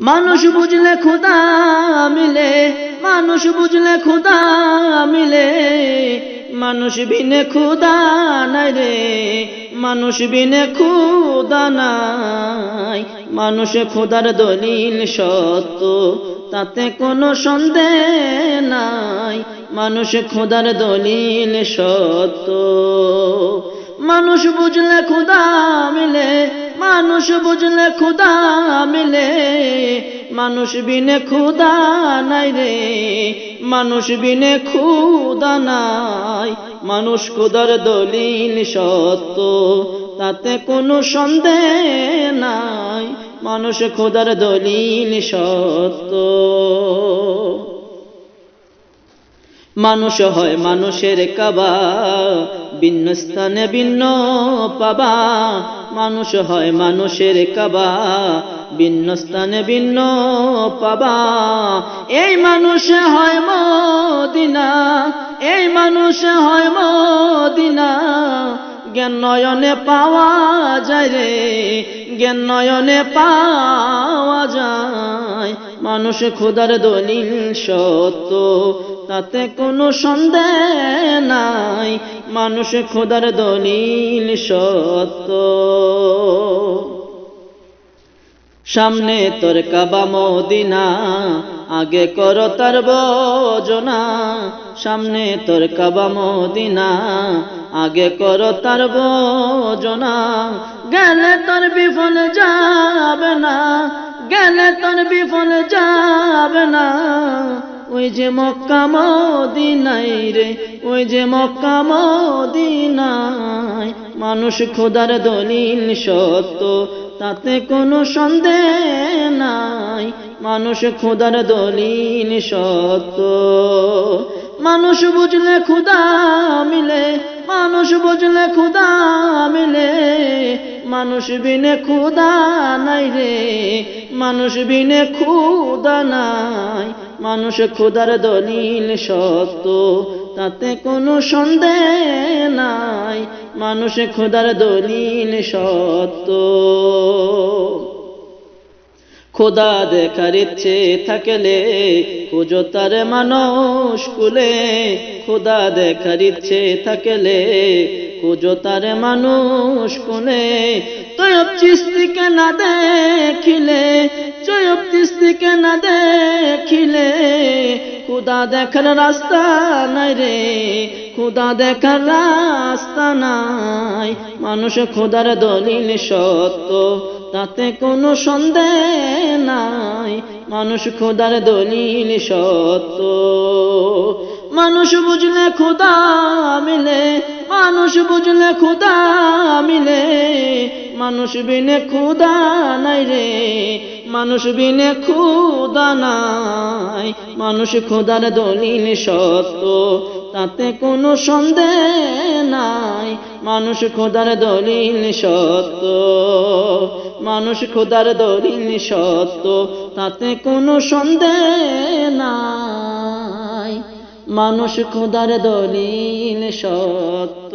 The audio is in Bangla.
মানুষ বুঝলে খোদা মিলে, মানুষ বুঝলে খোদা মিলে। মানুষ বিনে খোদা নাই রে, মানুষ বিনে খোদা নাই। মানুষ খুদার দলিল সত্য, তাতে কোনো সন্দেহ নাই। মানুষ খুদার দলিল সত্য। মানুষ বুঝলে খোদা মিলে মানুষ বুঝলে খুদা মিলে, মানুষ বিনে খুদা নাই রে, মানুষ বিনে খুদা নাই। মানুষ খুদার দলিল সত্য, তাতে কোনো সন্দেহ নাই। মানুষ খুদার দলিল সত্য। মানুষ হয় মানুষের কাবা ভিন্ন স্থানে ভিন্ন পাবা। মানুষ হয় মানুষের কাবা। ভিন্ন স্থানে ভিন্ন পাবা। এই মানুষ হয় মদিনা। এই মানুষ হয় মদিনা। জ্ঞান নয়নে পাওয়া যায় রে। জ্ঞান নয়নে পাওয়া যায়। মানুষ খুদার দলিল সত্য। তাতে কোনো সন্দেহ নাই। মানুষ খোদার দলিল সত্য। সামনে তোর কাবা মদিনা, আগে কর তার বজনা। সামনে তোর কাবা মদিনা, আগে কর তার বজনা। গেলে তোর বিফল যাবে না, গেলে তোর বিফল যাবে না। ওই যে মক্কা মদিনাই রে, ওই যে মক্কা মদিনায়। মানুষ খোদার দলিল সত্য, তাতে কোনো সন্দেহ নাই। মানুষ খোদার দলিল সত্য। মানুষ বুঝলে খুদা মিলে, মানুষ বুঝলে খুদা মিলে। মানুষ বিনে খুদা নাই রে, মানুষ বিনে খুদা নাই। মানুষ খুদার দলিল সত্য, তাতে কোনো সন্দেহ নাই। মানুষ খুদার দলিল সত্য। খোদা দেখার ইচ্ছে থাকলে খুঁজো তার মানুষ কুলে খোদা দেখার ইচ্ছে থাকলে খুঁজো তার মানুষ কুলে। তয়ব চিস্তিকে না দেখিলে চয়ব চিস্তিকে না দেখিলে। খুদা দেখার রাস্তা নাই রে খুদা দেখার রাস্তা নাই। মানুষ খোদার দলিল সত্য, তাতে কোনো সন্দেহ নাই। মানুষ খোদার দলিল সত্য। মানুষ বুঝলে খোদা মিলে, মানুষ বুঝলে খোদা মিলে। মানুষ বিনে খুদা নাই রে, মানুষ বিনে খুদা নাই। মানুষ খুদার দলিল সত্য, তাতে কোনো সন্দেহ নাই। মানুষ খোদার দলিল সত্য, মানুষ খোদার দলিল সত্য, তাতে কোনো সন্দেহ নাই। মানুষ খোদার দলিল সত্য।